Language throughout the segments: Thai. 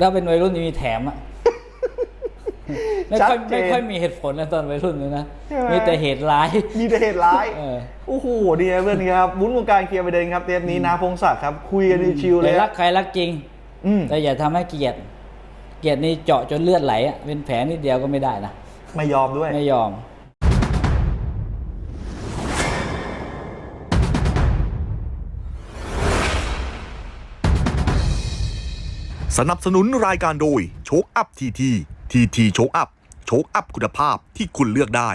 ถ้าเป็นวัยรุ่นมีแถมอะไม่ค่อยชัดเจนไม่ค่อยมีเหตุผลนะตอนวัยรุ่นเลยนะใช่ไหมมีแต่เหตุร้าย มีแต่เหตุร้ายเออโอ้โหดีนะเพื่อนครับวุ้นวงการเคลียร์ประเด็นครับเทปนี้นาพงศักดิ์ครับ คุยกันชิวๆเลแต่ยรักใครรักจริงอืมแต่อย่าทำให้เกลียด เกลียดนี่เจาะจนเลือดไหลอะเป็นแผลนิดเดียวก็ไม่ได้นะ ไม่ยอมด้วย ไม่ยอม สนับสนุนรายการโดยโชคอัพทีทีทีทีโชคอัพ โชคอัพคุณภาพที่คุณเลือกได้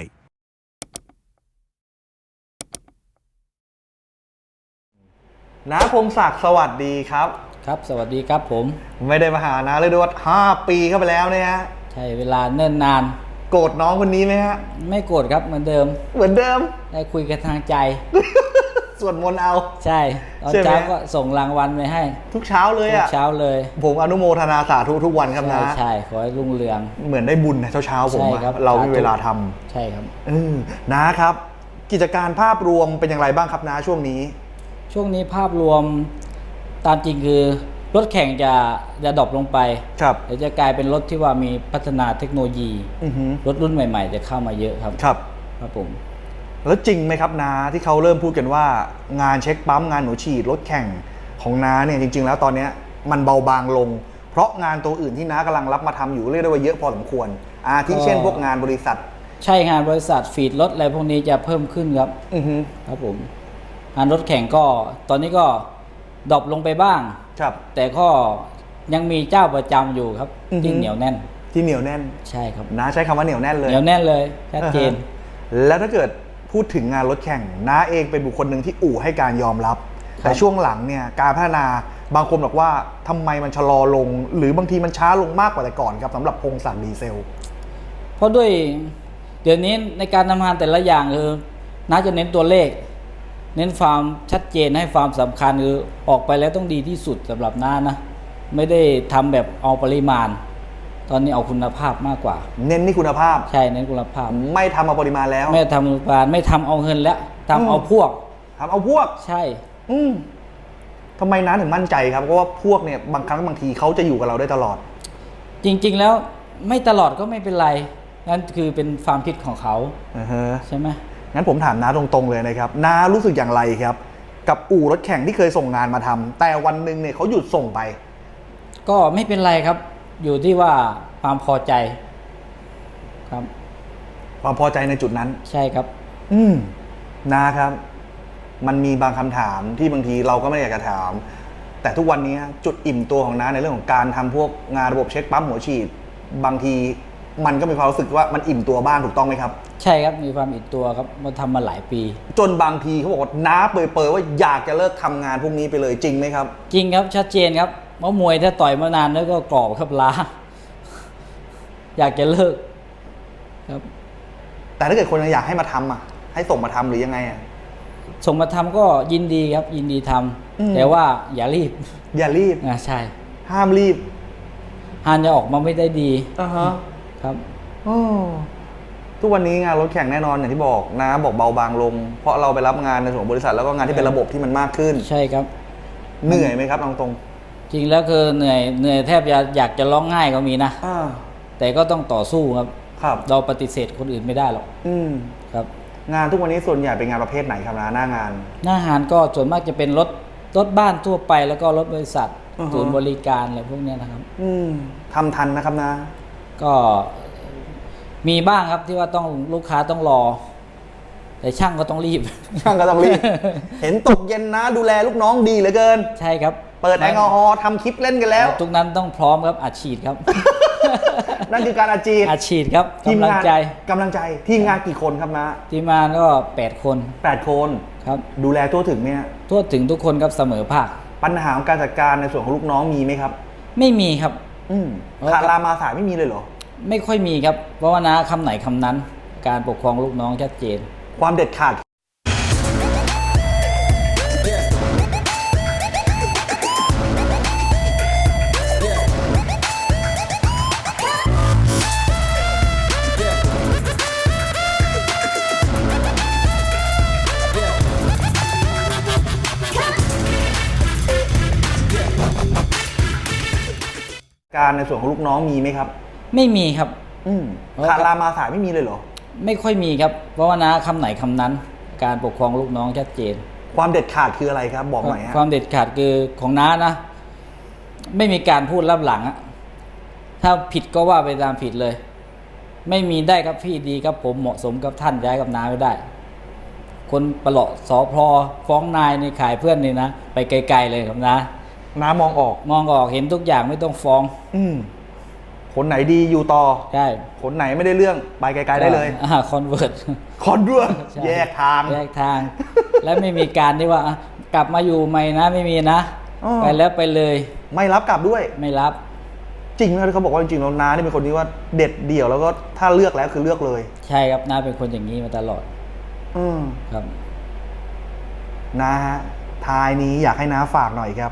นาพงศักดิ์สวัสดีครับ ครับ สวัสดีครับผม ไม่ได้มาหานาเลยด้วยว่าห้าปีเข้าไปแล้วเนี่ยฮะใช่เวลาเนิ่นนาน โกรธน้องคนนี้ไหมฮะ ไม่โกรธครับเหมือนเดิม เหมือนเดิม ได้คุยกันทางใจ ส่วนมนต์เอา ใช่ตอนใช่ไหมเช้าก็ส่งรางวัลไปให้ ทุกเช้าเลยทุกอะเช้าเลย ผมอนุโมทนาสาธุทุกวันครับใช่นะ ใช่ขอให้รุ่งเรือง เหมือนได้บุญนะเช้าๆผมใช่อะครับ เราไม่สาธุมีเวลาทำใช่ครับเออนะครับ กิจการภาพรวมเป็นอย่างไรบ้างครับนะช่วงนี้ ช่วงนี้ภาพรวมตามจริงคือ รถแข่งจะจะดรอปลงไปครับเดี๋ยวจะกลายเป็นรถที่ว่ามีพัฒนาเทคโนโลยี อือหือรถรุ่นใหม่ ๆ จะเข้ามาเยอะครับ ครับ ครับผม แล้วจริงไหมครับนาที่เขาเริ่มพูดกันว่างานเช็คปั๊มงานหนูฉีดรถแข่งของน้าเนี่ยจริง ๆ แล้วตอนเนี้ยมันเบาบางลง เพราะงานตัวอื่นที่น้ากำลังรับมาทำอยู่เรียกได้ว่าเยอะพอสมควร อาทิเช่นพวกงานบริษัท ใช่งานบริษัทฟีดรถอะไรพวกนี้จะเพิ่มขึ้นครับอือฮึครับผมงานรถแข่งก็ตอนนี้ก็ดรอปลงไปบ้าง ครับ แต่ก็ยังมีเจ้าประจำอยู่ครับอือฮึที่เหนียวแน่น ที่เหนียวแน่น ใช่ครับน้าใช้คำว่าเหนียวแน่นเลยเหนียวแน่นเลยชัดเจนอ่าฮะแล้วถ้าเกิด พูดถึงงานรถแข่งน้าเองเป็นบุคคลหนึ่งที่อู่ให้การยอมรับครับแต่ช่วงหลังเนี่ยการพัฒนาบางคนบอกว่าทำไมมันชะลอลง หรือบางทีมันช้าลงมากกว่าแต่ก่อนครับสำหรับพงศักดิ์ดีเซล เพราะด้วยเดี๋ยวนี้ในการทำงานแต่ละอย่างคือน่าจะเน้นตัวเลข เน้นความชัดเจนให้ความสำคัญคือออกไปแล้วต้องดีที่สุดสำหรับน้านะ ไม่ได้ทำแบบเอาปริมาณ ตอนนี้เอาคุณภาพมากกว่า เน้นที่คุณภาพ ใช่เน้นคุณภาพ ไม่ทำเอาปริมาณแล้ว ไม่ทำคุณภาพไม่ทำเอาเงินแล้วทำเอาพวกทำเอาพวก ใช่ อืมทำไมน้าถึงมั่นใจครับเพราะว่าพวกเนี่ยบางครั้งบางทีเขาจะอยู่กับเราได้ตลอด จริง ๆ แล้วไม่ตลอดก็ไม่เป็นไร นั่นคือเป็นความคิดของเขาอือฮะใช่ไหมงั้นผมถามน้าตรงๆเลยนะครับน้ารู้สึกอย่างไรครับ กับอู่รถแข่งที่เคยส่งงานมาทำแต่วันหนึ่งเนี่ยเขาหยุดส่งไป ก็ไม่เป็นไรครับ อยู่ที่ว่าความพอใจครับ ความพอใจในจุดนั้น ใช่ครับ อืมนะครับ มันมีบางคำถามที่บางทีเราก็ไม่อยากจะถาม แต่ทุกวันนี้จุดอิ่มตัวของน้าในเรื่องของการทำพวกงานระบบเช็คปั๊มหัวฉีด บางทีมันก็มีความรู้สึกว่ามันอิ่มตัวบ้างถูกต้องไหมครับ ใช่ครับมีความอิดตัวครับมาทำมาหลายปี จนบางทีเขาบอกว่าน้าเปรยๆว่าอยากจะเลิกทำงานพวกนี้ไปเลยจริงไหมครับ จริงครับชัดเจนครับ เพราะมวยถ้าต่อยมานานแล้วก็กรอบครับล้า อยากจะเลิกครับ แต่ถ้าเกิดคนยังอยากให้มาทำอะ ให้ส่งมาทำหรือยังไงอะ ส่งมาทำก็ยินดีครับ ยินดีทำอืม แต่ว่าอย่ารีบอย่ารีบ นะใช่ห้ามรีบฮานจะออกมาไม่ได้ดีอ่าฮะครับ โอ้ทุกวันนี้งานรถแข่งแน่นอนอย่างที่บอกนะ บอกเบาบางลง เพราะเราไปรับงานในส่วนของบริษัทแล้วก็งานที่เป็นระบบที่มันมากขึ้น ใช่ครับ เหนื่อยไหมครับตรงตรง จริงแล้วคือเหนื่อยเหนื่อยแทบจะอยากจะร้องไห้ก็มีนะๆอ่า แต่ก็ต้องต่อสู้ครับ ครับ เราปฏิเสธคนอื่นไม่ได้หรอกอืม ครับ งานทุกวันนี้ส่วนใหญ่เป็นงานประเภทไหนครับนะหน้างาน หน้าหารก็ส่วนมากจะเป็นรถรถบ้านทั่วไปแล้วก็รถบริษัทอือฮะ ศูนย์บริการอะไรพวกเนี้ยนะครับ อืมทำทันนะครับนะ ก็มีบ้างครับที่ว่าต้องลูกค้าต้องรอ แต่ช่างก็ต้องรีบ ช่างก็ต้องรีบ เห็นตกเย็นนะ ดูแลลูกน้องดีเหลือเกิน ใช่ครับ เปิดแอลกอฮอล์ทำคลิปเล่นกันแล้ว ทุกนั้นต้องพร้อมครับอัดฉีดครับ นั่นคือการอาจีพอัดฉีดครับทีมกำลังงานใจกำลังใจทีมงานกี่คนครับนะทีมงานก็แปดคนแปดคนครับดูแลทั่วถึงเนี่ยทั่วถึงทุกคนครับเสมอภาคปัญหาของการจัดการในส่วนของลูกน้องมีไหมครับ ไม่มีครับ อืมอ๋อขาดลามาสายไม่มีเลยเหรอ ไม่ค่อยมีครับ เพราะว่านะคำไหนคำนั้น การปกครองลูกน้องชัดเจน ความเด็ดขาด การในส่วนของลูกน้องมีไหมครับ ไม่มีครับ อืมเออขาดลามาสายไม่มีเลยเหรอ ไม่ค่อยมีครับ เพราะว่านะคำไหนคำนั้น การปกครองลูกน้องชัดเจน ความเด็ดขาดคืออะไรครับ บอกหน่อยฮะความเด็ดขาดคือของน้านะ ไม่มีการพูดรับหลังอะถ้าผิดก็ว่าไปตามผิดเลย ไม่มีได้ครับพี่ดีครับผมเหมาะสมกับท่านย้ายกับน้าไม่ได้ คนประหลาะสอพอฟ้องนายในขายเพื่อนนี่นะไปไกล ๆเลยครับนะ น้ามองออก มองออกเห็นทุกอย่างไม่ต้องฟ้อง อืมคนไหนดีอยู่ต่อ ใช่คนไหนไม่ได้เรื่องไปไกลๆได้เลยอ่าคอนเวิร์ตคอนด้วยใช่แยกทางแยกทาง และไม่มีการที่ว่าอะกลับมาอยู่ใหม่นะไม่มีนะอ๋อไปแล้วไปเลย ไม่รับกลับด้วยไม่รับ จริงไหมที่เขาบอกว่าจริงๆแล้วน้านี่เป็นคนที่ว่าเด็ดเดี่ยวแล้วก็ถ้าเลือกแล้วคือเลือกเลย ใช่ครับน้าเป็นคนอย่างนี้มาตลอด อืมครับ นะฮะท้ายนี้อยากให้น้าฝากหน่อยครับ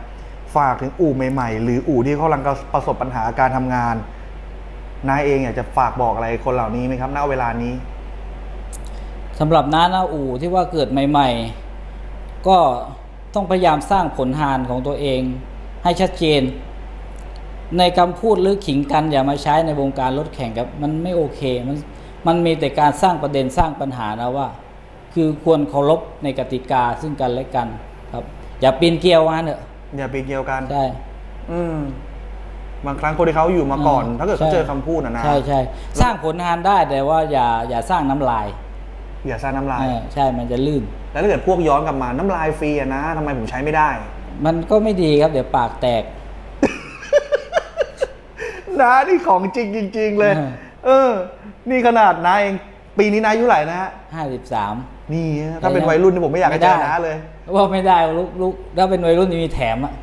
ฝากถึงอู่ใหม่ๆ หรืออู่ที่เขากำลังประสบปัญหาการทำงานน้าเองอยากจะฝากบอกอะไรคนเหล่านี้ไหมครับ ณ เวลานี้สำหรับน้าหน้าอู่ที่ว่าเกิดใหม่ ๆ ก็ต้องพยายามสร้างผลหานของตัวเอง ให้ชัดเจน ในคำพูดหรือขิงกันอย่ามาใช้ในวงการรถแข่งครับมันไม่โอเค มันมันมีแต่การสร้างประเด็นสร้างปัญหานะว่า คือควรเคารพในกติกาซึ่งกันและกันครับ อย่าปีนเกลียวมาเนอะ อย่าไปเกี่ยวกัน ใช่ อืม บางครั้งคนที่เขาอยู่มาก่อนอถ้าเกิดเขาเจอคำพูดนะนะ ใช่ใช่สร้างผลงานได้แต่ว่าอย่าอย่าสร้างน้ำลายอย่าสร้างน้ำลายใช่มันจะลื่น แล้วถ้าเกิดพวกย้อนกลับมาน้ำลายฟรีอะนะทำไมผมใช้ไม่ได้ มันก็ไม่ดีครับเดี๋ยวปากแตก นะนี่ของจริงจริงเลย เออ นี่ขนาดนาเอง ปีนี้นาอายุเท่าไหร่นะฮะาม นี่ถ้าเป็นวัยรุ่นนี่ผมไม่อยากให้เจอนะเลย ว่าไม่ได้ลูกลูกถ้าเป็นวัยรุ่นมีแถมอะ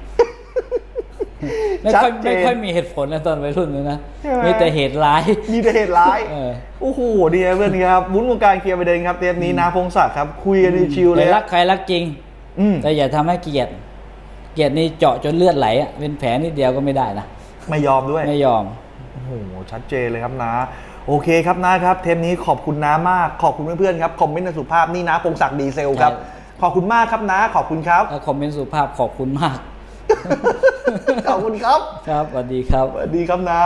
ไม่ค่อยไม่ค่อยมีเหตุผลนะตอนวัยรุ่นเลยนะมีแต่เหตุร้าย มีแต่เหตุร้ายโอ้โหดีเพื่อนครับวุ้นวงการเคลียร์ประเด็นครับเทปนี้นะพงศักดิ์ครับคุยกันชิวเลยรักใครรักจริงแต่อย่าทำให้เกลียด เกลียดนี่เจาะจนเลือดไหลอะเป็นแผลนิดเดียวก็ไม่ได้นะไม่ยอมด้วยไม่ยอมโอ้โหชัดเจนเลยครับนะ โอเคครับนะครับเทปนี้ขอบคุณน้ามากขอบคุณเพื่อนๆครับคอมเมนต์ในสุภาพนี่นะพงศักดิ์ดีเซลครับใช่ขอบคุณมากครับนะขอบคุณครับถ้าคอมเมนต์สุภาพขอบคุณมาก ขอบคุณครับ ครับสวัสดีครับสวัสดีครับนะ